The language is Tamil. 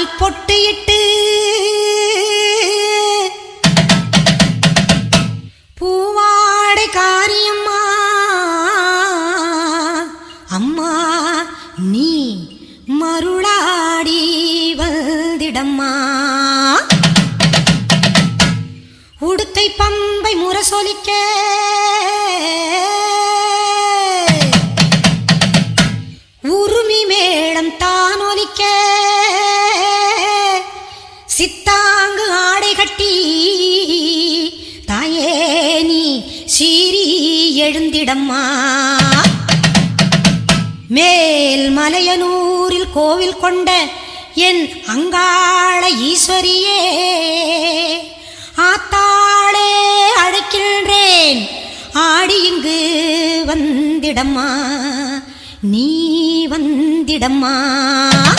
கால் பொட்டியிட்டு பூவாடை காரியம்மா. அம்மா நீ மருளாடி வந்திடம்மா. உடுத்தை பம்பை முரசொலிக்க. உருமி மேளம் தான் ஒலிக்க சித்தாங்கு ஆடை கட்டி தாயே நீ சீரி எழுந்திடம்மா. மேல் மலையனூரில் கோவில் கொண்ட என் அங்காள ஈஸ்வரியே ஆத்தாளே அழைக்கின்றேன். ஆடி இங்கு வந்திடம்மா நீ வந்திடம்மா.